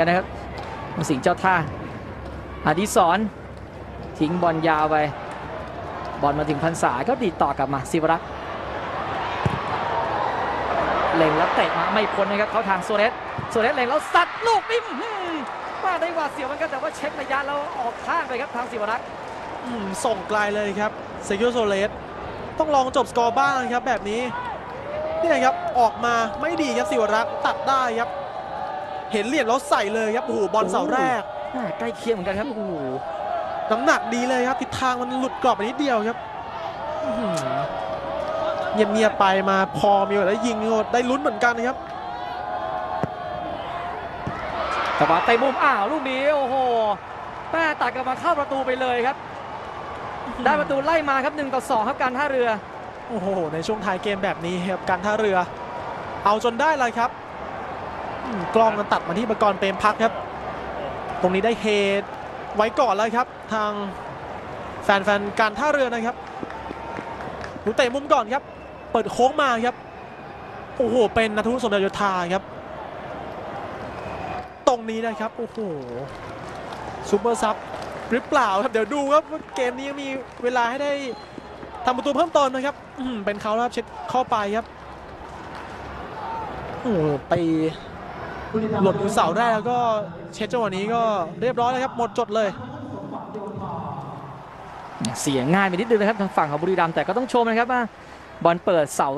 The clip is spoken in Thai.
กันนะครับสิงห์เจ้าท่าอดิศรทิ้งบอลยาวไป บอลมาถึงพันษาก็ดีต่อกลับมาศิวรักษ์เล็งแล้วเตะมาไม่พ้นนะครับเขาทางโซเรสโซเรสเล็งแล้วสัดลูกนิ่มมาได้หวาเสียวมือนกันแต่ว่าเช็คระยะแล้วออกข้างไปครับทางศิวรักษ์ส่งไกลเลยครับเซกิโอโซเลสต้องลองจบสกอร์บ้างนะครับแบบนี้นี่ครับออกมาไม่ดีครับสิวรักษ์ตัดได้ครับ เห็นเหลี่ยมแล้วใส่เลยครับโอ้โหบอลเสาแรกแม่ใกล้เคียงเหมือนกันครับโอ้โหน้ำหนักดีเลยครับทิศทางมันหลุดกรอบไปนิดเดียวครับอื้อหือเงียบๆไปมาพอมีโอกาสได้ยิงได้ลุ้นเหมือนกันนะครับแต่ว่าเตะมุมอ้าวลูกนี้โอ้โหแม่ตัดกลับมาเข้าประตูไปเลยครับ ได้ประตูไล่มาครับ1ต่อ2ครับการท่าเรือ โอ้โห ในช่วงท้ายเกมแบบนี้ครับการท่าเรือ เอาจนได้เลยครับอืม กล้องมันตัดมาที่ประกรณ์เปรมพักครับ ตรงนี้ได้เฮดไว้ก่อนเลยครับ ทางแฟนๆการท่าเรือนะครับหูเตะมุมก่อนครับ เปิดโค้งมาครับ โอ้โห เป็นนัทุสมเด็จโยธาครับ ตรงนี้นะครับ โอ้โหซูเปอร์ซับหรือเปล่าครับ เดี๋ยวดูครับว่าเกมนี้ยังมีเวลาให้ได้ทำประตูเพิ่มเติมนะครับเป็นเขาครับเช็ดเข้าไปครับ โอ้โหไป หล่นอยู่เสาแรกแล้วก็เช็ดจังหวะนี้ก็เรียบร้อยแล้วครับหมดจดเลย เสียง่ายไปนิดนึงนะครับทางฝั่งของบุรีรัมย์แต่ก็ต้องชมนะครับว่าบอลเปิดเสา